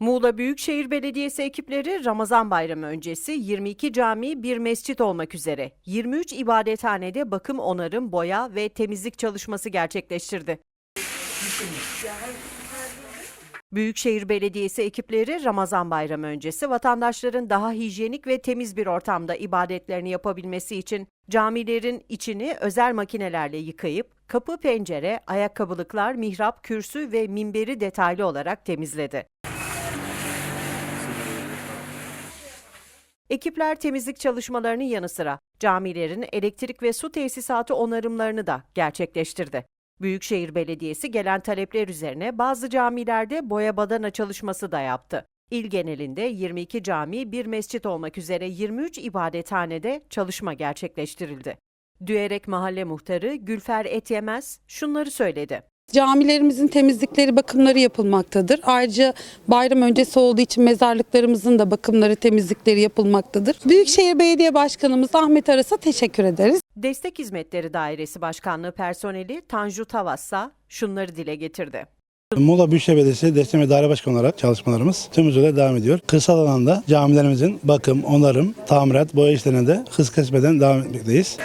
Muğla Büyükşehir Belediyesi ekipleri Ramazan Bayramı öncesi 22 cami, bir mescit olmak üzere 23 ibadethanede bakım, onarım, boya ve temizlik çalışması gerçekleştirdi. Büyükşehir Belediyesi ekipleri Ramazan Bayramı öncesi vatandaşların daha hijyenik ve temiz bir ortamda ibadetlerini yapabilmesi için camilerin içini özel makinelerle yıkayıp kapı, pencere, ayakkabılıklar, mihrap, kürsü ve minberi detaylı olarak temizledi. Ekipler temizlik çalışmalarının yanı sıra camilerin elektrik ve su tesisatı onarımlarını da gerçekleştirdi. Büyükşehir Belediyesi gelen talepler üzerine bazı camilerde boya badana çalışması da yaptı. İl genelinde 22 cami, bir mescit olmak üzere 23 ibadethanede çalışma gerçekleştirildi. Düerek Mahalle Muhtarı Gülfer Etyemez şunları söyledi. Camilerimizin temizlikleri, bakımları yapılmaktadır. Ayrıca bayram öncesi olduğu için mezarlıklarımızın da bakımları, temizlikleri yapılmaktadır. Büyükşehir Belediye Başkanımız Ahmet Aras'a teşekkür ederiz. Destek Hizmetleri Dairesi Başkanlığı personeli Tanju Tavassa şunları dile getirdi. Muğla Büyükşehir Belediyesi Destek ve Daire Başkanı olarak çalışmalarımız tüm hızıyla devam ediyor. Kırsal alanda camilerimizin bakım, onarım, tamirat, boya işlerine de hız kesmeden devam etmekteyiz.